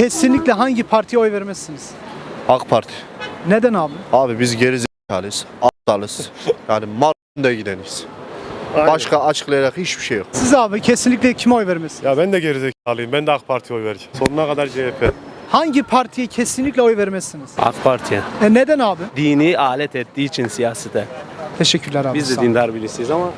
Kesinlikle hangi partiye oy vermezsiniz? AK Parti. Neden abi? Abi biz geri zekalıyız. Aptalız. yani mal da gideniz. Başka açıklayarak hiçbir şey yok. Siz abi kesinlikle kime oy vermezsiniz? Ya ben de gerizekalıyım. Ben de AK Parti'ye oy vereceğim. Sonuna kadar CHP. Hangi partiye kesinlikle oy vermezsiniz? AK Parti'ye. E neden abi? Dini alet ettiği için siyasete. Teşekkürler abi. Biz sağ de olun. dindar birisiyiz ama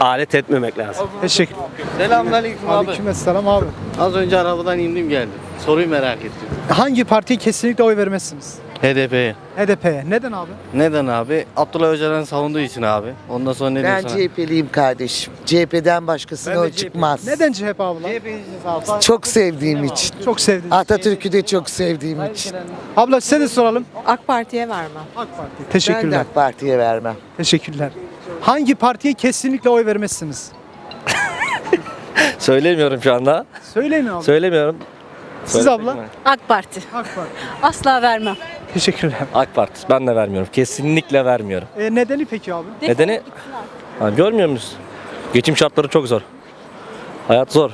alet etmemek lazım. Teşekkür. Selamünaleyküm abi. Aleykümselam abi. Az önce arabadan indim geldim. Soruyu merak ettim. Hangi partiye kesinlikle oy vermezsiniz? HDP'ye. HDP'ye. Neden abi? Neden abi? Abdullah Öcalan savunduğu için abi. Ondan sonra ne Ben diyorsun? CHP'liyim kardeşim. CHP'den başkasına oy çıkmaz. Neden CHP abla? Çok sevdiğim için. Çok sevdim. Atatürk'ü de çok sevdiğim için. Abla size de soralım. AK Parti'ye vermem. AK Parti. Ben de Teşekkürler. AK Parti'ye vermem. Teşekkürler. Hangi partiye kesinlikle oy vermezsiniz? Söylemiyorum şu anda. Söyleyin abi. Söylemiyorum. Siz abla? AK Parti. AK Parti. Asla vermem. Teşekkürler. AK Parti. Ben de vermiyorum. Kesinlikle vermiyorum. E, nedeni peki abi? Nedeni? Ha, görmüyor musun? Geçim şartları çok zor. Hayat zor.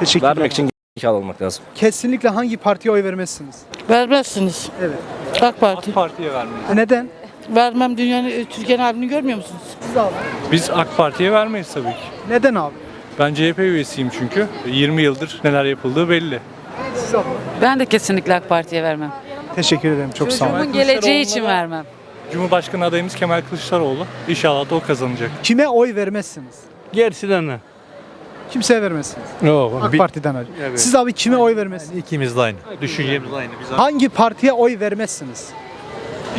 Teşekkürler. Vermek için gerizekalı olmak lazım. Kesinlikle hangi partiye oy vermezsiniz? Vermezsiniz. Evet. AK Parti. E, neden? Vermem dünyanın, e, Türkiye'nin halini görmüyor musunuz? Siz abi. Biz AK Parti'ye vermeyiz tabii ki. Neden abi? Ben CHP üyesiyim çünkü. 20 yıldır neler yapıldığı belli. Siz. Ben de kesinlikle AK Parti'ye vermem. Teşekkür ederim. Çok sağ olun. Bunun geleceği için vermem. Cumhurbaşkanı adayımız Kemal Kılıçdaroğlu. İnşallah da o kazanacak. Kime oy vermezsiniz? Gerçi ne? Kimseye vermezsiniz. Yok. AK Parti'den hariç. Siz abi kime oy vermezsiniz? ikimiz de aynı. Düşüncemiz aynı. Biz Hangi partiye oy vermezsiniz?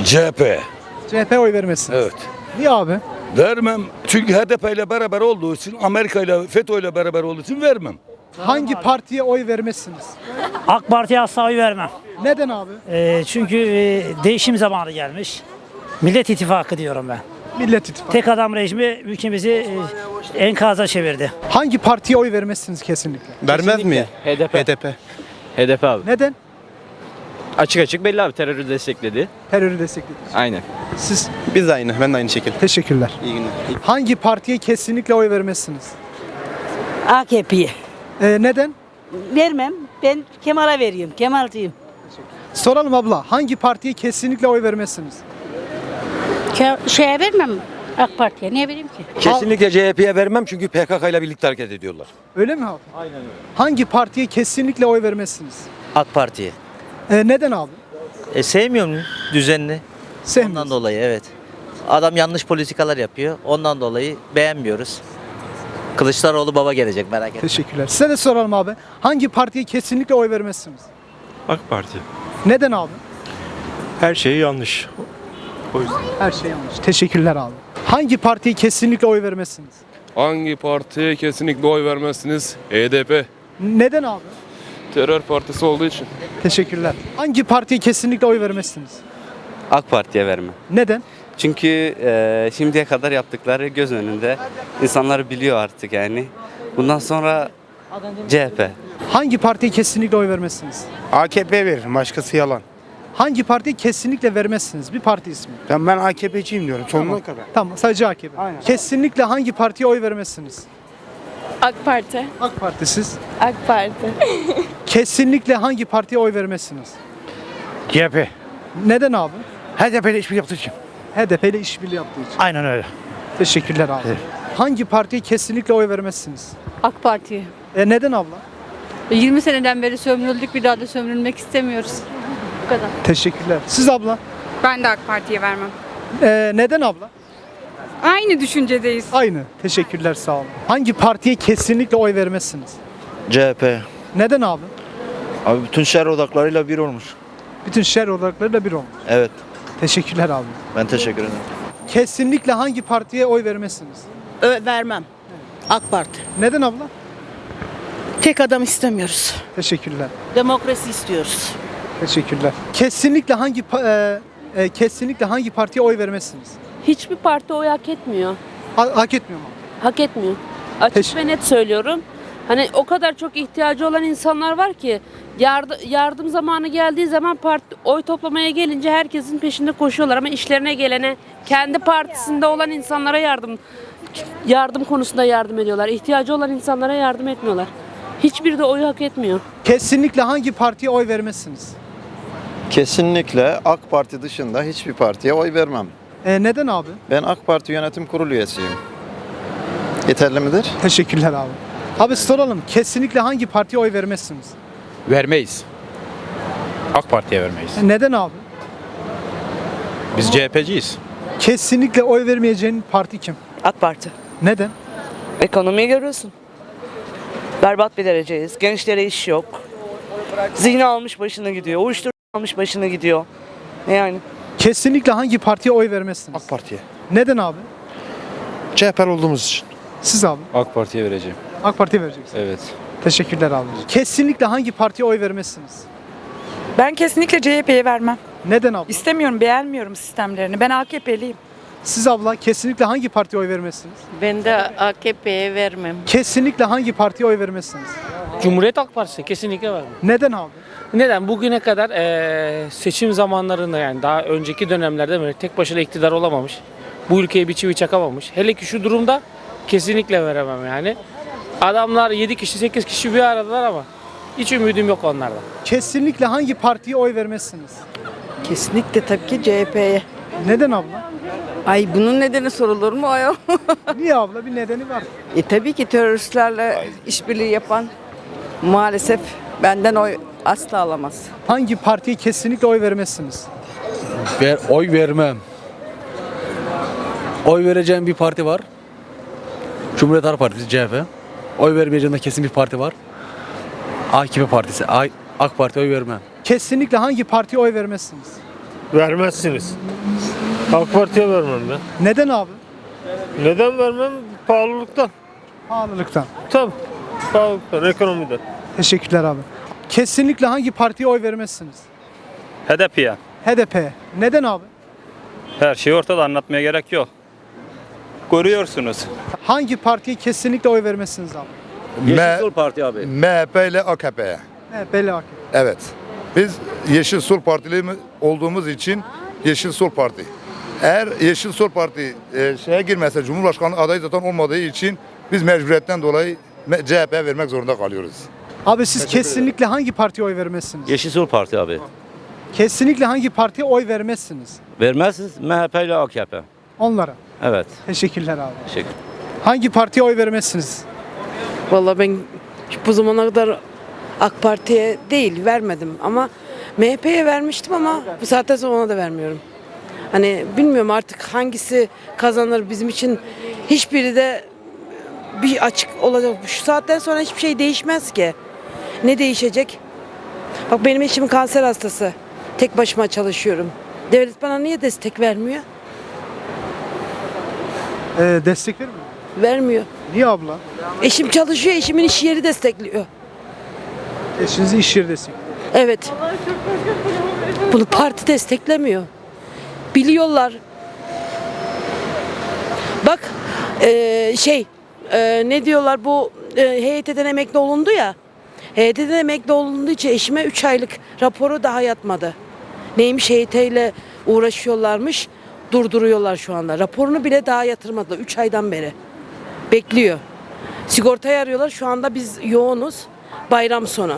CHP. CHP oy vermezsiniz. Evet. Niye abi? Vermem. Çünkü HDP ile beraber olduğu için, Amerika ile FETÖ ile beraber olduğu için vermem. Hangi partiye oy vermezsiniz? AK Parti'ye asla oy vermem. Neden abi? Ee, çünkü e, değişim zamanı gelmiş. Millet İttifakı diyorum ben. Millet İttifakı. Tek adam rejimi ülkemizi e, enkaza çevirdi. Hangi partiye oy vermezsiniz kesinlikle? Vermez mi? HDP. HDP. HDP abi. Neden? Açık açık belli abi terörü destekledi. Terörü desteklediniz. Aynen. Siz Biz de aynı. Ben de aynı şekilde. teşekkürler. İyi günler. Hangi partiye kesinlikle oy vermezsiniz? AKP'ye. Ee, neden? Vermem. Ben Kemal'a veriyorum. Kemalciyim. Soralım abla. Hangi partiye kesinlikle oy vermezsiniz? şeye vermem. AK Parti'ye. Niye vereyim ki? Kesinlikle CHP'ye vermem çünkü PKK ile birlikte hareket ediyorlar. Öyle mi abi? Aynen öyle. Hangi partiye kesinlikle oy vermezsiniz? AK Parti'ye. Ee, neden abi? E sevmiyorum Sevmiyorsunuz. dolayı evet. Adam yanlış politikalar yapıyor. Ondan dolayı beğenmiyoruz. Kılıçdaroğlu baba gelecek merak etme. Teşekkürler. Size de soralım abi. Hangi partiye kesinlikle oy vermezsiniz? AK Parti. Neden abi? Her şey yanlış. O yüzden. Her şey yanlış. Teşekkürler abi. Hangi partiye kesinlikle oy vermezsiniz? Hangi partiye kesinlikle oy vermezsiniz? HDP. Neden abi? Terör partisi olduğu için. Teşekkürler. Hangi partiye kesinlikle oy vermezsiniz? AK Parti'ye vermem. Neden? Çünkü e, şimdiye kadar yaptıkları göz önünde. İnsanlar biliyor artık yani. Bundan sonra CHP. Hangi partiye kesinlikle oy vermezsiniz? AKP veririm. Başkası yalan. Hangi partiye kesinlikle vermezsiniz? Bir parti ismi. Ben, ben AKP'ciyim diyorum. Sonuna kadar. Tamam sadece AKP. Kesinlikle hangi partiye oy vermezsiniz? AK Parti. AK Parti siz. AK Parti. Kesinlikle hangi partiye oy vermezsiniz? CHP. Neden abi? HDP ile işbirliği yaptığı için. HDP ile işbirliği yaptığı için. Aynen öyle. Teşekkürler abi. Hangi partiye kesinlikle oy vermezsiniz? AK Parti'ye. E neden abla? 20 seneden beri sömürüldük. Bir daha da sömürülmek istemiyoruz. Bu kadar. Teşekkürler. Siz abla? Ben de AK Parti'ye vermem. E, neden abla? Aynı düşüncedeyiz. Aynı. Teşekkürler sağ olun. Hangi partiye kesinlikle oy vermezsiniz? CHP. Neden abi? Abi bütün şer odaklarıyla bir olmuş. Bütün şer odaklarıyla bir olmuş. Evet. Teşekkürler abi. Ben teşekkür ederim. Kesinlikle hangi partiye oy vermezsiniz? vermem. AK Parti. Neden abla? Tek adam istemiyoruz. Teşekkürler. Demokrasi istiyoruz. Teşekkürler. Kesinlikle hangi pa- e, e, kesinlikle hangi partiye oy vermezsiniz? Hiçbir parti oy hak etmiyor. Ha- hak etmiyor mu? Hak etmiyor. Açık Teş- ve net söylüyorum. Hani o kadar çok ihtiyacı olan insanlar var ki yardım, yardım zamanı geldiği zaman parti oy toplamaya gelince herkesin peşinde koşuyorlar ama işlerine gelene kendi partisinde olan insanlara yardım yardım konusunda yardım ediyorlar. İhtiyacı olan insanlara yardım etmiyorlar. Hiçbiri de oyu hak etmiyor. Kesinlikle hangi partiye oy vermezsiniz? Kesinlikle AK Parti dışında hiçbir partiye oy vermem. E, neden abi? Ben AK Parti yönetim kurulu üyesiyim. Yeterli midir? Teşekkürler abi. Abi soralım. Kesinlikle hangi partiye oy vermezsiniz? Vermeyiz. AK Parti'ye vermeyiz. E, neden abi? Biz CHP'ciyiz. Kesinlikle oy vermeyeceğin parti kim? AK Parti. Neden? Ekonomiyi görüyorsun. Berbat bir dereceyiz. Gençlere iş yok. Zihni almış başına gidiyor. Uyuşturucu almış başına gidiyor. Yani Kesinlikle hangi partiye oy vermezsiniz? AK Parti'ye. Neden abi? CHP'li olduğumuz için. Siz abi. AK Parti'ye vereceğim. AK Parti'ye vereceksiniz. Evet. Teşekkürler abi. Kesinlikle hangi partiye oy vermezsiniz? ben kesinlikle CHP'ye vermem. Neden abla? İstemiyorum, beğenmiyorum sistemlerini. Ben AKP'liyim. Siz abla kesinlikle hangi partiye oy vermezsiniz? Ben de AKP'ye vermem. Kesinlikle hangi partiye oy vermezsiniz? Cumhuriyet Halk Partisi kesinlikle var. Neden abi? Neden? Bugüne kadar eee, seçim zamanlarında yani daha önceki dönemlerde böyle tek başına iktidar olamamış. Bu ülkeye bir çivi çakamamış. Hele ki şu durumda kesinlikle veremem yani. Adamlar 7 kişi 8 kişi bir aradalar ama hiç ümidim yok onlardan. Kesinlikle hangi partiye oy vermezsiniz? Kesinlikle tabii ki CHP'ye. Neden abla? Ay bunun nedeni sorulur mu ayol? Niye abla? Bir nedeni var. e tabii ki teröristlerle işbirliği yapan maalesef benden oy asla alamaz. Hangi partiye kesinlikle oy vermezsiniz? Ver, oy vermem. Oy vereceğim bir parti var. Cumhuriyet Halk Partisi CHP. Oy vermeyeceğim de kesin bir parti var. AKP Partisi. A- AK Parti oy vermem. Kesinlikle hangi partiye oy vermezsiniz? Vermezsiniz. AK Parti'ye vermem ben. Neden abi? Neden vermem? Pahalılıktan. Pahalılıktan. Tabii. Pahalılıktan, ekonomiden. Teşekkürler abi. Kesinlikle hangi partiye oy vermezsiniz? HDP'ye. HDP. Neden abi? Her şeyi ortada anlatmaya gerek yok. Görüyorsunuz. Hangi partiye kesinlikle oy vermezsiniz abi? Yeşil Sol Parti abi. MHP ile AKP'ye. Evet, belli AKP. Evet. Biz Yeşil Sol Partili mi- olduğumuz için Yeşil Sol Parti. Eğer Yeşil Sol Parti e, şeye girmezse Cumhurbaşkanı adayı zaten olmadığı için biz mecburiyetten dolayı me- CHP vermek zorunda kalıyoruz. Abi siz kesinlikle hangi partiye oy vermezsiniz? Yeşil Sol Parti abi. Kesinlikle hangi partiye oy vermezsiniz? Vermezsiniz MHP ile AKP. Onlara. Evet. Teşekkürler abi. Teşekkür. Hangi partiye oy vermezsiniz? Vallahi ben bu zamana kadar AK Parti'ye değil vermedim ama MHP'ye vermiştim ama bu saatten sonra ona da vermiyorum. Hani bilmiyorum artık hangisi kazanır bizim için hiçbiri de bir açık olacak. Şu saatten sonra hiçbir şey değişmez ki. Ne değişecek? Bak benim eşim kanser hastası. Tek başıma çalışıyorum. Devlet bana niye destek vermiyor? Ee, destek vermiyor. Vermiyor. Niye abla? Eşim çalışıyor, eşimin iş yeri destekliyor. Eşinizi iş yeri destek. Evet. Bunu parti desteklemiyor. Biliyorlar. Bak eee, şey eee, ne diyorlar bu eee HYT'den emekli olundu ya. HYT'den emekli olunduğu için eşime 3 aylık raporu daha yatmadı. Neymiş HYT ile uğraşıyorlarmış. Durduruyorlar şu anda. Raporunu bile daha yatırmadılar 3 aydan beri. Bekliyor. Sigortayı arıyorlar. Şu anda biz yoğunuz. Bayram sonu.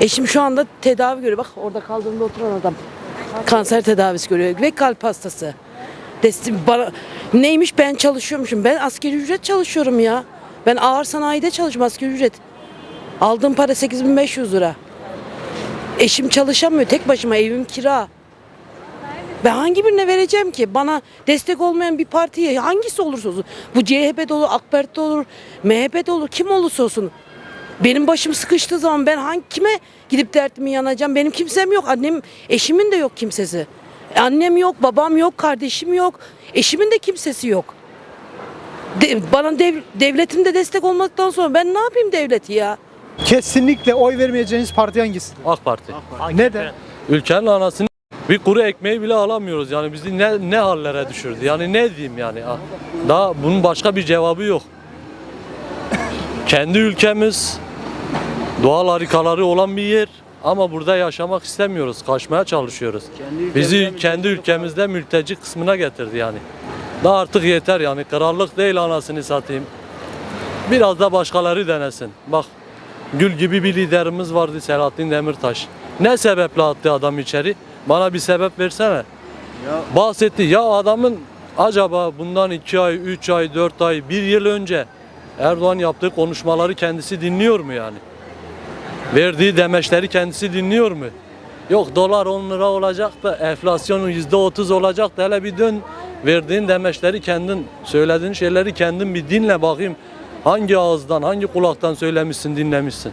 Eşim şu anda tedavi görüyor. Bak orada kaldırımda oturan adam. Kanser tedavisi görüyor ve kalp hastası. Destim bana neymiş ben çalışıyormuşum. Ben askeri ücret çalışıyorum ya. Ben ağır sanayide çalışıyorum askeri ücret. Aldığım para 8500 lira. Eşim çalışamıyor tek başıma evim kira. Ben hangi birine vereceğim ki? Bana destek olmayan bir partiye hangisi olursa olsun. Bu CHP'de olur, AK Parti'de olur, MHP'de olur, kim olursa olsun. Benim başım sıkıştığı zaman ben hangi kime gidip dertimi yanacağım? Benim kimsem yok. Annem, eşimin de yok kimsesi. Annem yok, babam yok, kardeşim yok. Eşimin de kimsesi yok. De- bana dev, devletim de destek olmaktan sonra ben ne yapayım devleti ya? Kesinlikle oy vermeyeceğiniz parti hangisidir? AK Parti. Neden? Ülkenin anasını bir kuru ekmeği bile alamıyoruz yani bizi ne ne hallere düşürdü yani ne diyeyim yani Ah, daha bunun başka bir cevabı yok. Kendi ülkemiz doğal harikaları olan bir yer ama burada yaşamak istemiyoruz kaçmaya çalışıyoruz. Bizi kendi ülkemizde mülteci kısmına getirdi yani. Daha artık yeter yani krallık değil anasını satayım. Biraz da başkaları denesin. Bak Gül gibi bir liderimiz vardı Selahattin Demirtaş. Ne sebeple attı adam içeri? Bana bir sebep versene. Bahsetti. Ya adamın acaba bundan 2 ay, 3 ay, 4 ay, 1 yıl önce Erdoğan yaptığı konuşmaları kendisi dinliyor mu yani? Verdiği demeçleri kendisi dinliyor mu? Yok dolar 10 lira olacak da enflasyonun %30 olacak da hele bir dön verdiğin demeçleri kendin, söylediğin şeyleri kendin bir dinle bakayım. Hangi ağızdan, hangi kulaktan söylemişsin, dinlemişsin.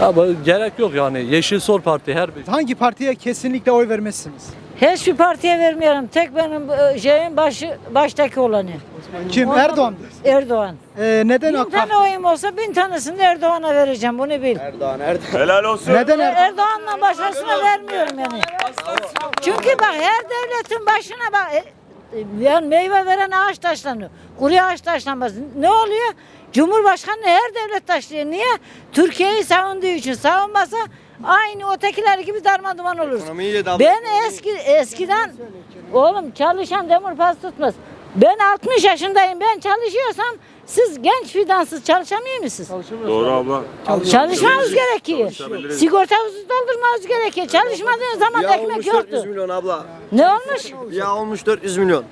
Ya bu gerek yok yani. Yeşil Sol Parti her bir Hangi partiye kesinlikle oy vermezsiniz? Hiçbir partiye vermiyorum. Tek benim e, şeyin başı baştaki olanı. Kim? Erdoğan. Erdoğan. Ee, neden Bin AK Parti? tane oyum olsa bin tanesini Erdoğan'a vereceğim. Bunu bil. Neden Erdoğan? Erdoğan'la başkasına vermiyorum yani. Çünkü bak her devletin başına bak e, e, yani meyve veren ağaç taşlanıyor. Kuru ağaç taşlanmaz. Ne oluyor? Cumhurbaşkanı her devlet taşlıyor. Niye? Türkiye'yi savunduğu için. Savunmasa aynı ötekiler gibi darmaduman oluruz. Ben eski eskiden oğlum çalışan demir pas tutmaz. Ben 60 yaşındayım. Ben çalışıyorsam siz genç fidansız çalışamıyor musunuz? Doğru abla. Çalışmamız gerekiyor. Sigortamızı doldurmamız gerekiyor. Çalışmadığın zaman ekmek yoktu. milyon abla. Ne olmuş? Ya olmuş 400 milyon.